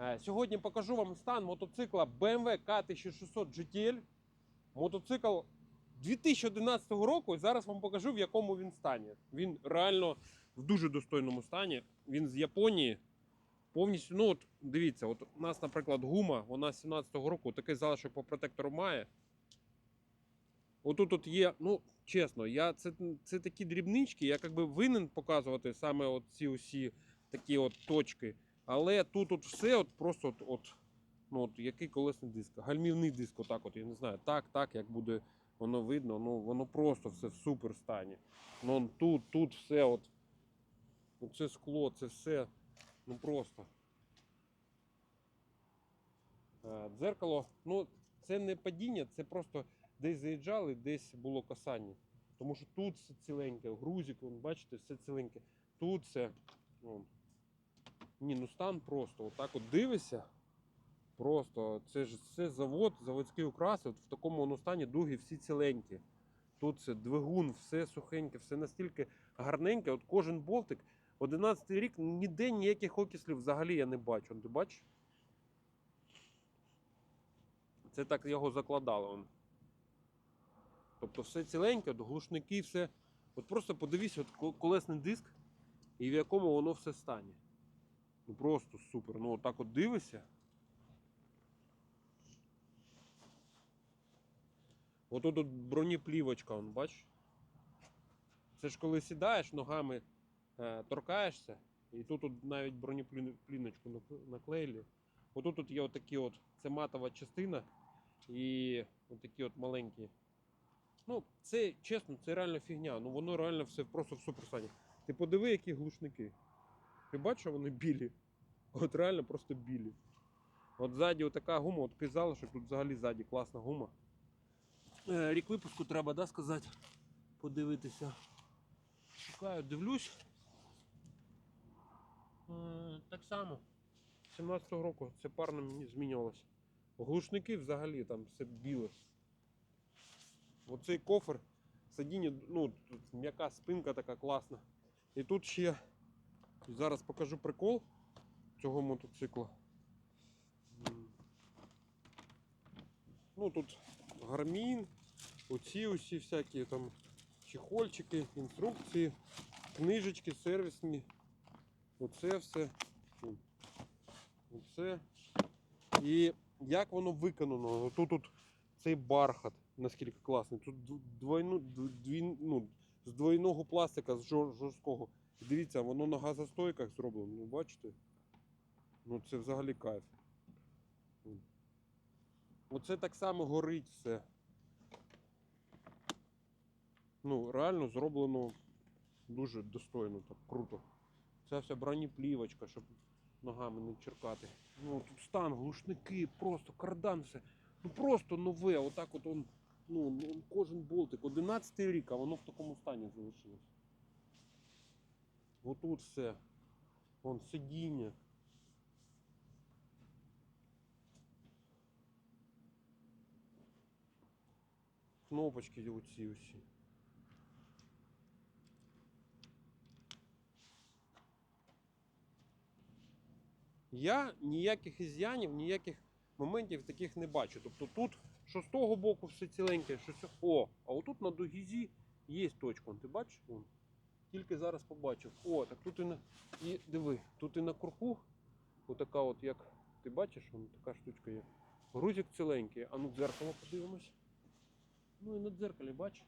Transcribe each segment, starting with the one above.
Е, Сьогодні покажу вам стан мотоцикла BMW K1600 GTL. Мотоцикл 2011 року, і зараз вам покажу, в якому він стані. Він реально в дуже достойному стані. Він з Японії. Повністю, ну от дивіться, от у нас, наприклад, гума, вона з 17-го року такий залишок по протектору має. Отут от є, ну, чесно, я, це, це такі дрібнички, я якби винен показувати саме от ці усі такі от точки. Але тут от все от просто от, от, ну, от який колесний диск, гальмівний диск, отак от, я не знаю, так, так, як буде воно видно, ну воно просто все в супер стані. Ну тут, тут все от, ну, це скло, це все, ну просто. Е, Дзеркало, ну це не падіння, це просто десь заїжджали, десь було касання. Тому що тут все ціленьке, грузик, бачите, все ціленьке. Тут все. Вон. Ні, ну стан просто. Отак от дивишся. Просто це ж це завод, заводський украс. От в такому воно стані дуги всі ціленькі. Тут це двигун, все сухеньке, все настільки гарненьке. От кожен болтик. 11 рік ніде ніяких окислів взагалі я не бачу. Ти бачиш? Це так його закладали. Тобто все ціленьке, от глушники, все. От просто подивіться, от колесний диск і в якому воно все стане. Ну просто супер. Ну отак от дивишся. От тут бронеплівочка, он, бачиш? Це ж коли сідаєш ногами, е, торкаєшся, і тут от навіть бронепліночку наклеїли. Отут тут є отакі от, це матова частина і отакі от маленькі. Ну, це чесно, це реально фігня. Ну воно реально все просто в суперстані. Ти подиви, які глушники. Ти бачиш, вони білі? От реально просто білі. От ззаді отака гума, от такий залишок, тут взагалі ззаді класна гума. Е, Рік випуску треба, да, сказати, подивитися. Шукаю, дивлюсь. Е, Так само. 17-го року це парно змінювалося. Глушники взагалі там все біле. Оцей кофр, сидіння, ну, тут м'яка спинка така класна. І тут ще зараз покажу прикол цього мотоцикла. Ну тут гармін, оці усі всякі там чехольчики, інструкції, книжечки сервісні. Оце все. Оце. І як воно виконано? Тут, тут цей бархат, наскільки класний. Тут дв- двойну, дв- дві, ну, з двойного пластика, з жорсткого. Дивіться, воно на газостойках зроблено. Ну, бачите? Ну це взагалі кайф. Оце так само горить все. Ну, реально зроблено дуже достойно, так круто. Ця вся бронеплівочка, щоб ногами не черкати. Ну, тут стан, глушники, просто кардан все. Ну просто нове, отак от он, ну, ну, кожен болтик. 11 рік, а воно в такому стані залишилось. Отут все. Вон сидіння. Кнопочки оці усі. Я ніяких ізянів, ніяких моментів таких не бачу. Тобто тут, що з того боку все ціленьке, що з О, а отут на дугізі є точка. Ти бачиш? Вон. Тільки зараз побачив. О, так тут і на. І диви, тут і на курку, отака от як. Ти бачиш, вон така штучка є. Грузик ціленький, а ну дзеркало подивимось. Ну і на дзеркалі, бач.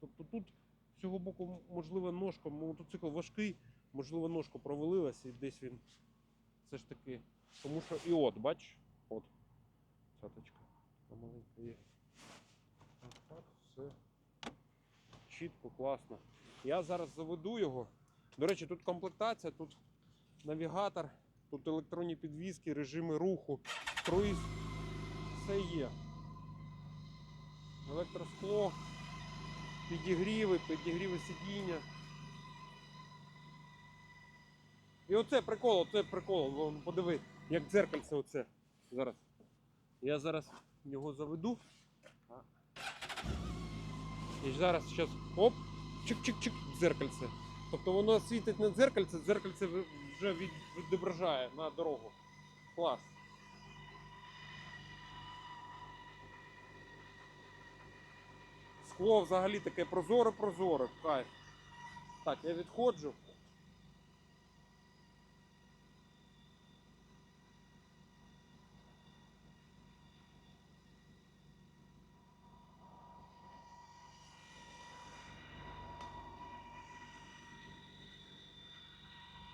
Тобто тут з цього боку, можливо, ножка, мотоцикл важкий, можливо, ножка провалилась і десь він все ж таки. Тому що і от, бач, от. Цяточка. Така маленька є. Так, все. Чітко, класно. Я зараз заведу його. До речі, тут комплектація, тут навігатор, тут електронні підвіски, режими руху, круїз. Все є. Електроскло, підігріви, підігріви сидіння. І оце прикол, оце прикол. Подиви, як дзеркальце оце. Зараз. Я зараз його заведу. І зараз зараз оп, чик-чик-чик, дзеркальце. Тобто воно світить на дзеркальце, дзеркальце вже відображає на дорогу. Клас. Скло взагалі таке прозоре-прозоре, кайф. Так, я відходжу.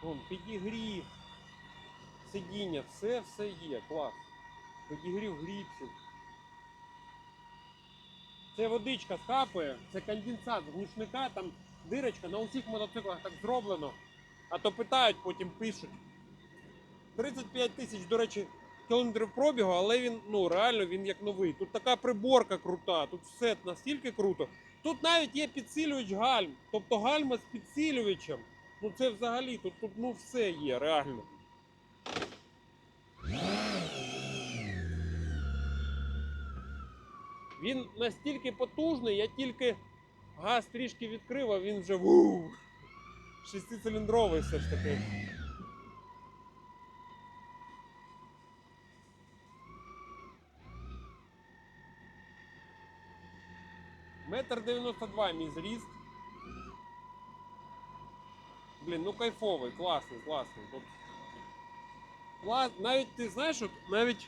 Вон, підігрів, сидіння, все все є, клас. Підігрів гліпсів. Це водичка скапує, це конденсат з глушника, там дирочка на усіх мотоциклах так зроблено. А то питають, потім пишуть. 35 тисяч, до речі, кілометрів пробігу, але він ну реально він як новий. Тут така приборка крута, тут все настільки круто. Тут навіть є підсилювач гальм, тобто гальма з підсилювачем. Ну це взагалі, тут, тут ну все є, реально. Він настільки потужний, я тільки газ трішки відкрив, а він вже вух, шестициліндровий все ж таки. Метр дев'яносто два мій зріст. Блін, ну кайфовий, класний, класний. Тут... Кла- Навіть ти знаєш, от навіть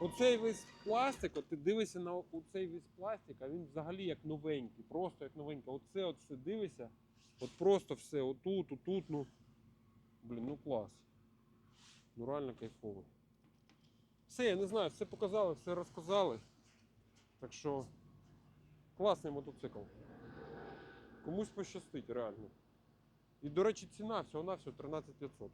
оцей весь пластик, от ти дивишся на оцей весь пластик, а він взагалі як новенький, просто як новенький. Оце от все дивишся, от просто все, отут, отут, ну. Блін, ну клас. Ну реально кайфовий. Все, я не знаю, все показали, все розказали. Так що класний мотоцикл. Комусь пощастить, реально. І, до речі, ціна всього на всього 13500.